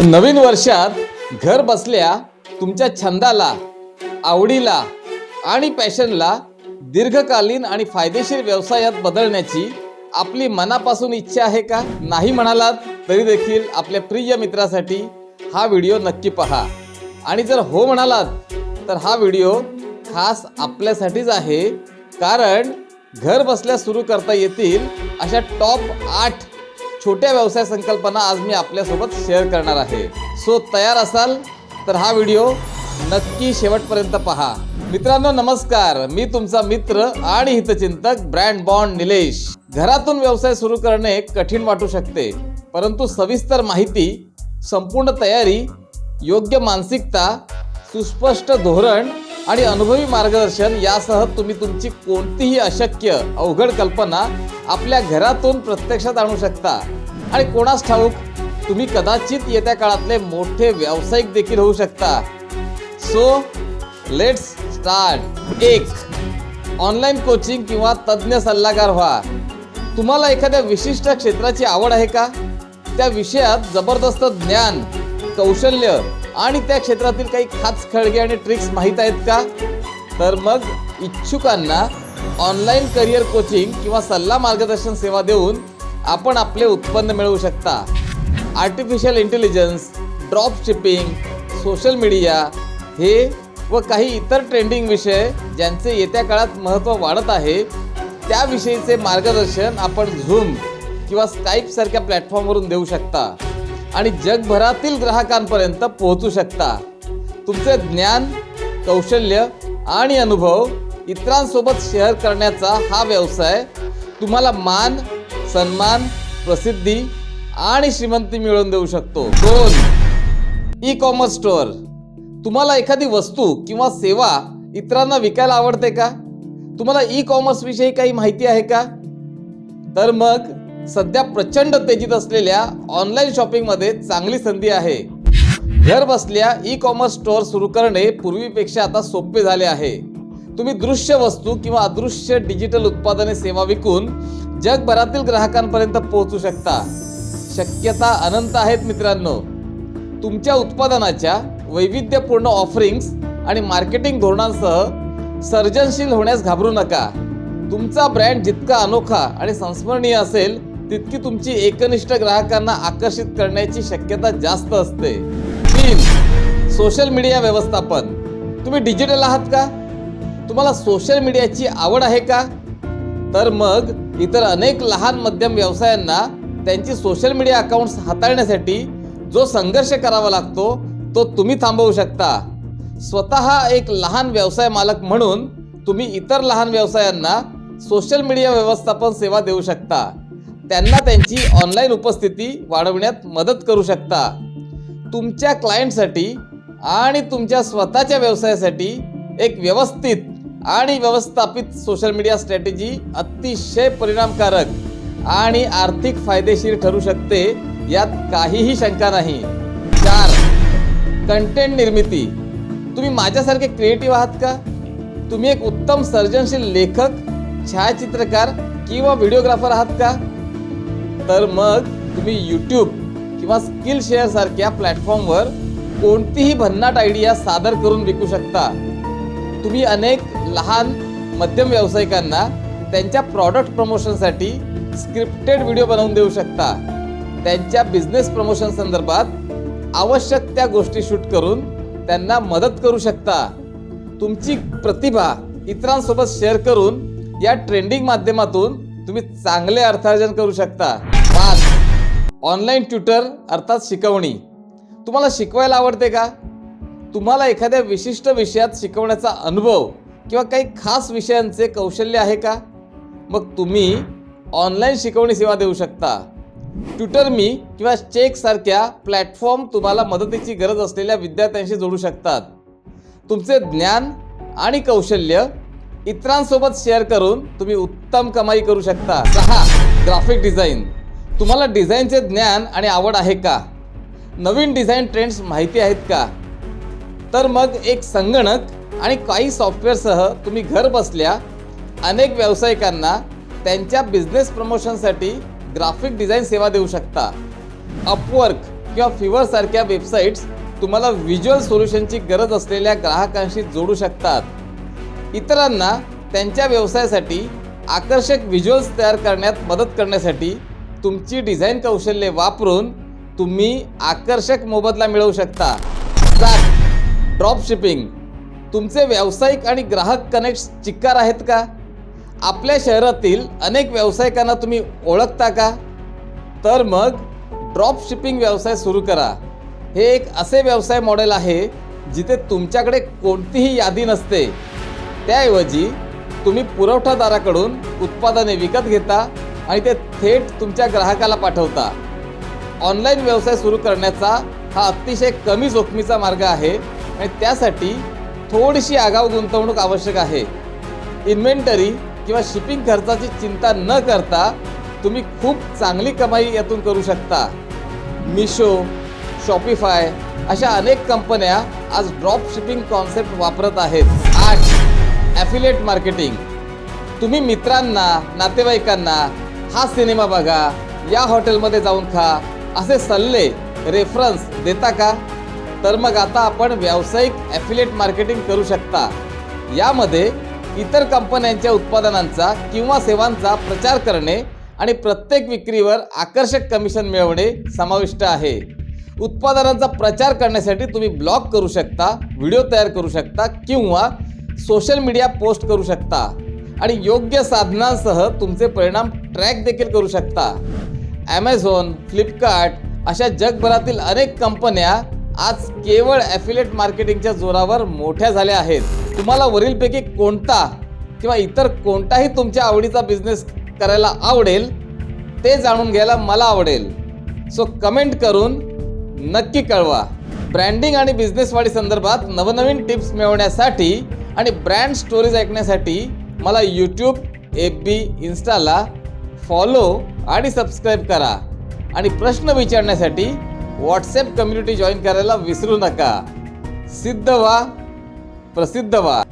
नवीन वर्षात घर बसल्या तुमच्या छंदाला आवडीला आणि पॅशनला दीर्घकालीन आणि फायदेशीर व्यवसायात बदलण्याची आपली मनापासून इच्छा आहे का? नाही म्हणालात तरी देखील आपल्या प्रिय मित्रासाठी हा व्हिडिओ नक्की पहा. आणि जर हो म्हणालात तर हा व्हिडिओ खास आपल्यासाठीच आहे कारण घर बसल्या सुरू करता येतील अशा टॉप आठ छोट्या व्यवसाय संकल्पना आज मी आपल्यासोबत शेअर करणार आहे. सो तयार असाल तर हा व्हिडिओ नक्की शेवटपर्यंत पहा. मित्रांनो नमस्कार. मी तुमचा मित्र आणि हितचिंतक ब्रँड बॉन्ड निलेश. घरातून व्यवसाय सुरू करणे कठीण वाटू शकते परंतु सविस्तर माहिती संपूर्ण तयारी योग्य मानसिकता सुस्पष्ट धोरण आणि अनुभवी मार्गदर्शन यासह तुम्ही तुमची कोणतीही अशक्य अवघड कल्पना आपल्या घरातून प्रत्यक्षात आणू शकता. आणि कोणास ठाऊक तुम्ही कदाचित येत्या काळातले मोठे व्यावसायिक देखील होऊ शकता. सो लेट्स स्टार्ट एक ऑनलाईन कोचिंग किंवा तज्ज्ञ सल्लागार व्हा. तुम्हाला एखाद्या विशिष्ट क्षेत्राची आवड आहे का? त्या विषयात जबरदस्त ज्ञान कौशल्य आणि त्या क्षेत्रातील काही खास खळगे आणि ट्रिक्स माहीत आहेत का? तर मग इच्छुकांना ऑनलाईन करिअर कोचिंग किंवा सल्ला मार्गदर्शन सेवा देऊन आपण आपले उत्पन्न मिळवू शकता. Artificial intelligence drop shipping social media हे व काही इतर ट्रेंडिंग विषय ज्यांचे येत्या काळात महत्त्व वाढत आहे त्याविषयीचे मार्गदर्शन आपण झूम किंवा स्काईपसारख्या प्लॅटफॉर्मवरून देऊ शकता. आणि जगभरातील ग्राहकांपर्यंत पोहोचू शकता. तुमचे ज्ञान कौशल्य आणि अनुभव इतरांसोबत शेअर करण्याचा हा व्यवसाय तुम्हाला मान सन्मान प्रसिद्धी आणि श्रीमंती मिळवून देऊ शकतो. दोन ई कॉमर्स स्टोअर तुम्हाला एखादी वस्तू किंवा सेवा इतरांना विकायला आवडते का? तुम्हाला ई कॉमर्स विषयी काही माहिती आहे का? तर मग सध्या प्रचंड तेजीत असलेल्या ऑनलाईन शॉपिंगमध्ये चांगली संधी आहे. घर बसल्या ई कॉमर्स स्टोअर सुरू करणे पूर्वीपेक्षा आता सोपे झाले आहे. तुम्ही दृश्य वस्तू किंवा अदृश्य डिजिटल उत्पादने सेवा विकून जगभरातील ग्राहकांपर्यंत पोहोचू शकता. शक्यता अनंत आहेत मित्रांनो. तुमच्या उत्पादनाच्या वैविध्यपूर्ण ऑफरिंग्स आणि मार्केटिंग धोरणांसह सर्जनशील होण्यास घाबरू नका. तुमचा ब्रँड जितका अनोखा आणि संस्मरणीय असेल तितकी तुमची एकनिष्ठ ग्राहकांना आकर्षित करण्याची शक्यता जास्त असते. तीन सोशल मीडिया व्यवस्थापन. तुम्ही डिजिटल आहात का? तुम्हाला सोशल मीडियाची आवड आहे का? तर मग इतर अनेक लहान मध्यम व्यवसायांना त्यांची सोशल मीडिया अकाउंट्स हाताळण्यासाठी जो संघर्ष करावा लागतो तो तुम्ही थांबवू शकता. स्वतः एक लहान व्यवसाय मालक म्हणून तुम्ही इतर लहान व्यवसायांना सोशल मीडिया व्यवस्थापन सेवा देऊ शकता. त्यांना त्यांची ऑनलाईन उपस्थिती वाढवण्यात मदत करू शकता. तुमच्या क्लायंटसाठी आणि तुमच्या स्वतःच्या व्यवसायासाठी एक व्यवस्थित आणि व्यवस्थापित सोशल मीडिया स्ट्रॅटेजी अतिशय परिणामकारक आणि आर्थिक फायदेशीर ठरू शकते यात काहीही शंका नाही. चार कंटेंट निर्मिती. तुम्ही माझ्यासारखे क्रिएटिव्ह आहात का? तुम्ही एक उत्तम सर्जनशील लेखक छायाचित्रकार किंवा व्हिडिओग्राफर आहात का? तर मग तुम्ही यूट्यूब किंवा स्किल शेअर सारख्या प्लॅटफॉर्मवर कोणतीही भन्नाट आयडिया सादर करून विकू शकता. तुम्ही अनेक लहान मध्यम व्यावसायिकांना त्यांच्या प्रॉडक्ट प्रमोशनसाठी स्क्रिप्टेड व्हिडिओ बनवून देऊ शकता. त्यांच्या बिझनेस प्रमोशन संदर्भात आवश्यक त्या गोष्टी शूट करून त्यांना मदत करू शकता. तुमची प्रतिभा इतरांसोबत शेअर करून या ट्रेंडिंग माध्यमातून तुम्ही चांगले अर्थार्जन करू शकता. ऑनलाईन ट्युटर अर्थात शिकवणी. तुम्हाला शिकवायला आवडते का? तुम्हाला एखाद्या विशिष्ट विषयात शिकवण्याचा अनुभव किंवा काही खास विषयांचे कौशल्य आहे का? मग तुम्ही ऑनलाईन शिकवणी सेवा देऊ शकता. ट्युटर मी किंवा चेकसारख्या प्लॅटफॉर्म तुम्हाला मदतीची गरज असलेल्या विद्यार्थ्यांशी जोडू शकतात. तुमचे ज्ञान आणि कौशल्य इतरांसोबत शेअर करून तुम्ही उत्तम कमाई करू शकता. सहा ग्राफिक डिझाईन. तुम्हाला डिझाईनचे ज्ञान आणि आवड आहे का? नवीन डिझाईन ट्रेंड्स माहिती आहेत का? तर मग एक संगणक आणि काही सॉफ्टवेअरसह तुम्ही घर बसल्या अनेक व्यावसायिकांना त्यांच्या बिझनेस प्रमोशनसाठी ग्राफिक डिझाईन सेवा देऊ शकता. अपवर्क किंवा फिवरसारख्या वेबसाईट्स तुम्हाला व्हिज्युअल सोल्युशनची गरज असलेल्या ग्राहकांशी जोडू शकतात. इतरांना त्यांच्या व्यवसायासाठी आकर्षक व्हिज्युअल्स तयार करण्यात मदत करण्यासाठी तुमची डिझाईन कौशल्ये वापरून तुम्ही आकर्षक मोबदला मिळवू शकता. सात ड्रॉप शिपिंग तुमचे व्यावसायिक आणि ग्राहक कनेक्ट्स चिक्कार आहेत का? आपल्या शहरातील अनेक व्यावसायिकांना तुम्ही ओळखता का? तर मग ड्रॉप शिपिंग व्यवसाय सुरू करा. हे एक असे व्यवसाय मॉडेल आहे जिथे तुमच्याकडे कोणतीही यादी नसते. त्याऐवजी तुम्ही पुरवठादाराकडून उत्पादने विकत घेता आणि ते थेट तुमच्या ग्राहकाला पाठवता. ऑनलाईन व्यवसाय सुरू करण्याचा हा अतिशय कमी जोखमीचा मार्ग आहे आणि त्यासाठी थोडीशी आगाऊ गुंतवणूक आवश्यक आहे. इन्व्हेंटरी किंवा शिपिंग खर्चाची चिंता न करता तुम्ही खूप चांगली कमाई यातून करू शकता. मिशो शॉपिफाय अशा अनेक कंपन्या आज ड्रॉप शिपिंग कॉन्सेप्ट वापरत आहेत. आठ ॲफिलेट मार्केटिंग. तुम्ही मित्रांना नातेवाईकांना हा सिनेमा बघा या हॉटेलमध्ये जाऊन खा. असे सल्ले रेफरन्स देता का? तर मग आता आपण व्यावसायिक ॲफिलेट मार्केटिंग करू शकता. यामध्ये इतर कंपन्यांच्या उत्पादनांचा किंवा सेवांचा प्रचार करणे आणि प्रत्येक विक्रीवर आकर्षक कमिशन मिळवणे समाविष्ट आहे. उत्पादनांचा प्रचार करण्यासाठी तुम्ही ब्लॉग करू शकता व्हिडिओ तयार करू शकता किंवा सोशल मीडिया पोस्ट करू शकता. आणि योग्य साधनांसह तुमचे परिणाम ट्रॅक देखील करू शकता. ॲमेझॉन फ्लिपकार्ट अशा जगभरातील अनेक कंपन्या आज केवळ ॲफिलेट मार्केटिंगच्या जोरावर मोठ्या झाल्या आहेत. तुम्हाला वरीलपैकी कोणता किंवा इतर कोणताही तुमच्या आवडीचा बिझनेस करायला आवडेल ते जाणून घ्यायला मला आवडेल. सो कमेंट करून नक्की कळवा. ब्रँडिंग आणि बिझनेस वाढी संदर्भात नवनवीन टिप्स मिळवण्यासाठी आणि ब्रँड स्टोरीज ऐकण्यासाठी मला यूट्यूब एफ बी इन्स्टाला फॉलो आणि सबस्क्राईब करा. आणि प्रश्न विचारण्यासाठी व्हॉट्सॲप कम्युनिटी जॉईन करायला विसरू नका. सिद्ध व्हा प्रसिद्ध व्हा.